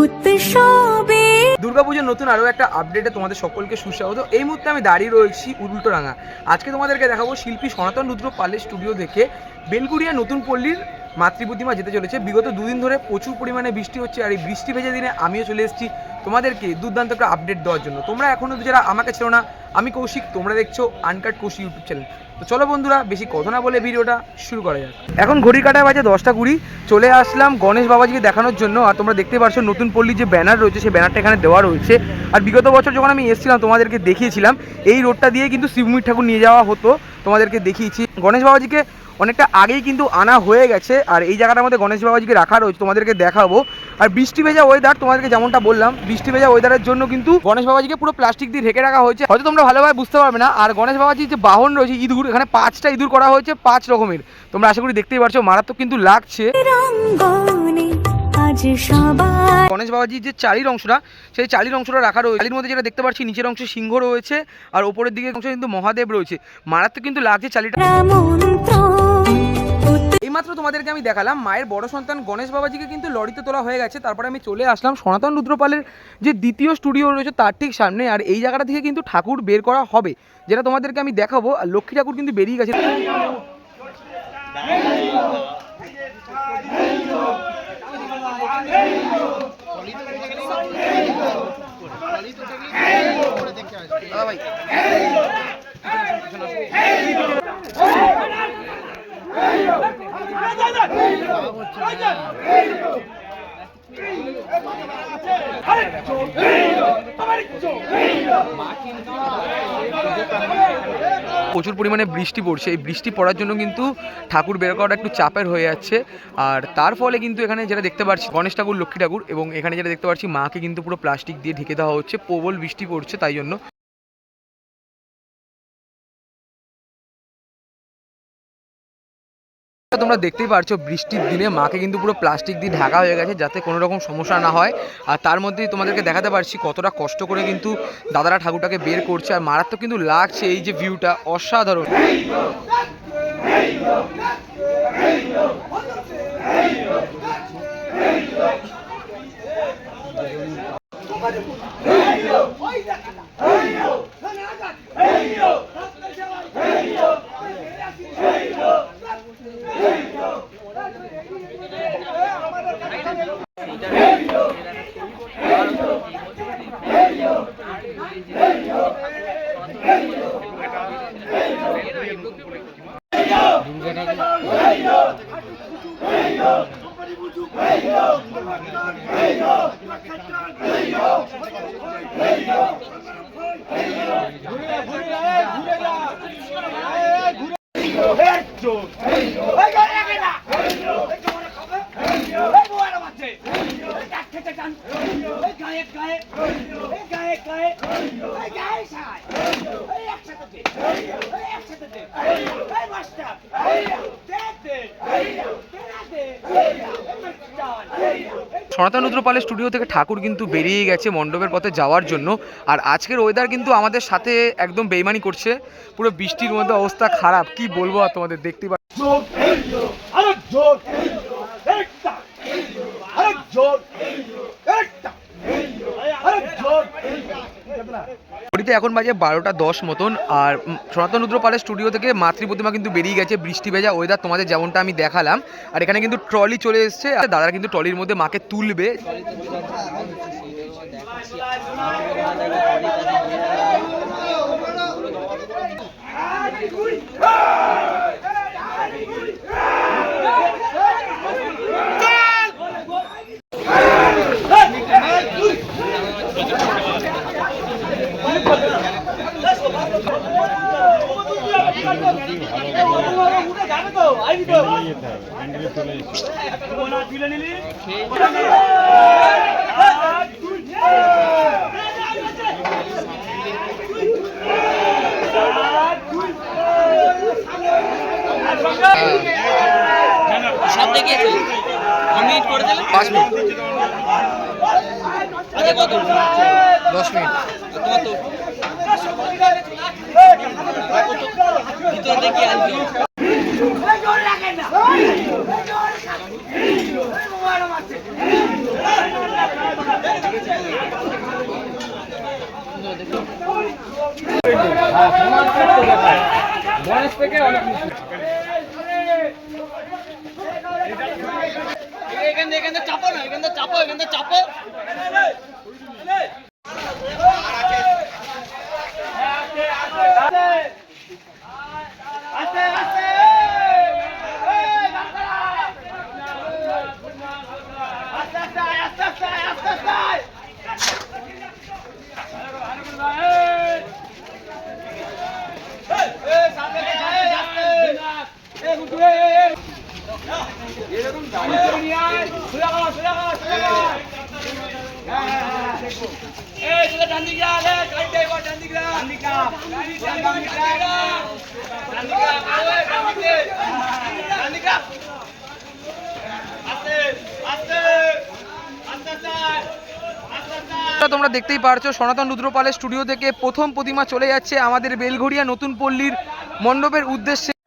উৎসবে দুর্গাপুজোর নতুন আরও একটা আপডেটে তোমাদের সকলকে সুস্বাগত। এই মুহূর্তে আমি দাঁড়িয়ে রয়েছি উল্টোরাঙা। আজকে তোমাদেরকে দেখাবো শিল্পী সনাতন রুদ্র পালের স্টুডিও থেকে বেলগুড়িয়া নতুন পল্লীর মাতৃপ্রতিমা যেতে চলেছে। বিগত দুদিন ধরে প্রচুর পরিমাণে বৃষ্টি হচ্ছে আর এই বৃষ্টি ভেজে দিনে আমিও চলে এসেছি। তোমাদেরকে দুর্দান্ত একটা আপডেট দেওয়ার জন্য। তোমরা এখনও যারা আমাকে ছিল না, আমি কৌশিক, তোমরা দেখছ আনকাট কৌশিক ইউটিউব চ্যানেল তো চলো বন্ধুরা, বেশি কথা না বলে ভিডিওটা শুরু করা যাক। এখন ঘড়ি কাটায় বাজে দশটা কুড়ি, চলে আসলাম গণেশ বাবাজিকে দেখানোর জন্য। আর তোমরা দেখতে পাচ্ছ নতুন পল্লীর যে ব্যানার রয়েছে, সেই ব্যানারটা এখানে দেওয়া রয়েছে। আর বিগত বছর যখন আমি এসেছিলাম, তোমাদেরকে দেখিয়েছিলাম, এই রোডটা দিয়ে কিন্তু শিবমুড়ি ঠাকুর নিয়ে যাওয়া হতো। তোমাদেরকে দেখিয়েছি। গণেশ বাবাজিকে অনেকটা আগেই কিন্তু আনা হয়ে গেছে। আর এই জায়গাটার মধ্যে গণেশ বাবাজিকে রাখা রয়েছে, তোমাদেরকে দেখাবো। আর বৃষ্টি ভেজা ওয়েদার তোমাদেরকে যেমনটা বললাম বৃষ্টি ভেজা ওয়েদারের জন্য কিন্তু গণেশ বাবাজিকে পুরো প্লাস্টিক দিয়ে ঢেকে রাখা হয়েছে। হয়তো তোমরা ভালোভাবে বুঝতে পারবে না আর গণেশ বাবাজির যে বাহন রয়েছে ইঁদুর এখানে পাঁচটা ইঁদুর করা হয়েছে পাঁচ রকমের। তোমরা আশা করি দেখতেই পারছ মারাত্মক কিন্তু লাগছে। গণেশ বাবাজির যে চালির অংশটা সেই চালির অংশটা রাখা রয়েছে। চালির মধ্যে যেটা দেখতে পাচ্ছি নিচের অংশে সিংহ রয়েছে আর ওপরের দিকে অংশে কিন্তু মহাদেব রয়েছে। মারাত্মক কিন্তু লাগছে চালিটা এইমাত্র তোমাদেরকে আমি দেখালাম মায়ের বড় সন্তান গণেশ বাবাজিকে কিন্তু লরিতে তোলা হয়ে গেছে। তারপরে আমি চলে আসলাম সনাতন রুদ্রপালের যে দ্বিতীয় স্টুডিও রয়েছে তার ঠিক সামনে। আর এই জায়গাটা থেকে কিন্তু ঠাকুর বের করা হবে, যেটা তোমাদেরকে আমি দেখাবো। আর লক্ষ্মী ঠাকুর কিন্তু বেরিয়ে গেছে। ভাই। প্রচুর পরিমাণে বৃষ্টি পড়ছে। এই বৃষ্টি পড়ার জন্য কিন্তু ঠাকুর বের করাটা একটু চাপের হয়ে যাচ্ছে। আর তার ফলে কিন্তু এখানে যেটা দেখতে পাচ্ছি, গণেশ ঠাকুর, লক্ষ্মী ঠাকুর এবং এখানে যেটা দেখতে পাচ্ছি, মাকে কিন্তু পুরো প্লাস্টিক দিয়ে ঢেকে দেওয়া হচ্ছে। প্রবল বৃষ্টি পড়ছে তাই জন্য। তোমরা দেখতেই পারছ বৃষ্টির দিনে মাকে কিন্তু পুরো প্লাস্টিক দিয়ে ঢাকা হয়ে গেছে যাতে কোনো রকম সমস্যা না হয় আর তার মধ্যেই তোমাদেরকে দেখাতে পারছি কতটা কষ্ট করে কিন্তু দাদারা ঠাকুরটাকে বের করছে আর মারাত্মক কিন্তু লাগছে এই যে ভিউটা অসাধারণ গায়ে গায়ে। সনাতন রুদ্রপালের স্টুডিও থেকে ঠাকুর কিন্তু বেরিয়ে গেছে মণ্ডপের পথে যাওয়ার জন্য। আর আজকের ওয়েদার কিন্তু আমাদের সাথে একদম বেইমানি করছে। পুরো বৃষ্টির মধ্যে অবস্থা খারাপ। কি বলব আর তোমাদের দেখতে পা ঘড়িতে এখন বাজে বারোটা দশ মতন, আর সনাতন রুদ্রপালের স্টুডিও থেকে মাতৃ প্রতিমা কিন্তু বেরিয়ে গেছে, বৃষ্টি ভেজা ওয়েদার তোমাদের যেমনটা আমি দেখালাম। আর এখানে কিন্তু ট্রলি চলে এসছে, আর দাদারা কিন্তু ট্রলির মধ্যে মাকে তুলবে। সামনে গিয়েছিল মিনিট করে দিলে পাঁচ মিনিট। আচ্ছা কত? দশ মিনিট। তোমার তো দেখি থেকে চাপো না এখান থেকে চাপো এখান থেকে চাপো। তোমরা দেখতেই পারছ, সনাতন রুদ্রপালের স্টুডিও থেকে প্রথম প্রতিমা চলে যাচ্ছে আমাদের বেলঘড়িয়া নতুন পল্লীর মণ্ডপের উদ্দেশ্যে।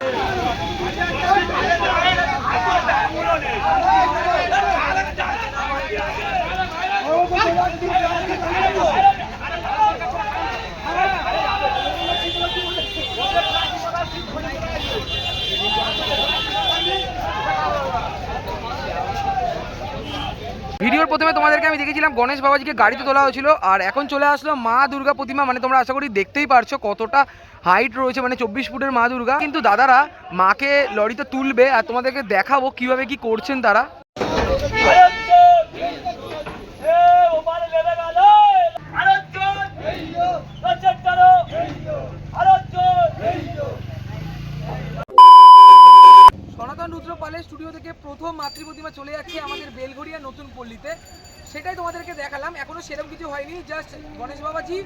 প্রথমে তোমাদেরকে আমি দেখেছিলাম, গণেশ বাবাজিকে গাড়িতে তোলা হয়েছিল, আর এখন চলে আসলো মা দুর্গা প্রতিমা মানে তোমরা আশা করি দেখতেই পারছ কতটা হাইট রয়েছে মানে চব্বিশ ফুটের মা দুর্গা। কিন্তু দাদারা মাকে লরিতে তুলবে, আর তোমাদেরকে দেখাবো কীভাবে কি করছেন তারা। পালের স্টুডিও থেকে প্রথম মাতৃ প্রতিমা চলে যাচ্ছে আমাদের বেলঘড়িয়া নতুন পল্লীতে। সেটাই তোমাদেরকে দেখালাম। এখনও সেরকম কিছু হয়নি জাস্ট গণেশ বাবাজি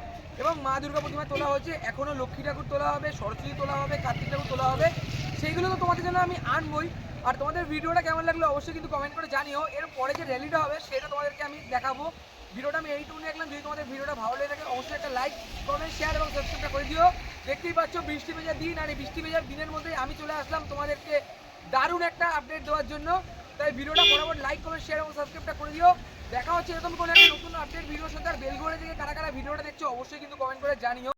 এবং মা দুর্গা প্রতিমা তোলা হয়েছে। এখনও লক্ষ্মী ঠাকুর তোলা হবে, সরস্বতী তোলা হবে, কার্তিক ঠাকুর তোলা হবে। সেইগুলো তো তোমাদের জন্য আমি আনবই। আর তোমাদের ভিডিওটা কেমন লাগল অবশ্যই কিন্তু কমেন্ট করে জানিও। এর পরে যে র্যালিটা হবে, সেটা তোমাদেরকে আমি দেখাবো। ভিডিওটা আমি এইটুকু দেখলাম। যদি তোমাদের ভিডিওটা ভালো লেগে থাকে, অবশ্যই একটা লাইক কমেন্ট শেয়ার এবং সাবস্ক্রাইবটা করে দিও। দেখতেই পাচ্ছ, বৃষ্টি ভেজার দিন। আর এই বৃষ্টি ভেজার দিনের মধ্যে আমি চলে আসলাম তোমাদেরকে দারুণ একটা আপডেট দেওয়ার জন্য। তাই ভিডিওটা বরাবর লাইক কমেন্ট শেয়ার এবং সাবস্ক্রাইবটা করে দিও। দেখা হচ্ছে এরকম কোনো একটা নতুন আপডেট ভিডিওর সাথে। আর বেলঘরে থেকে কারা কারা ভিডিওটা দেখছ, অবশ্যই কিন্তু কমেন্ট করে জানিও।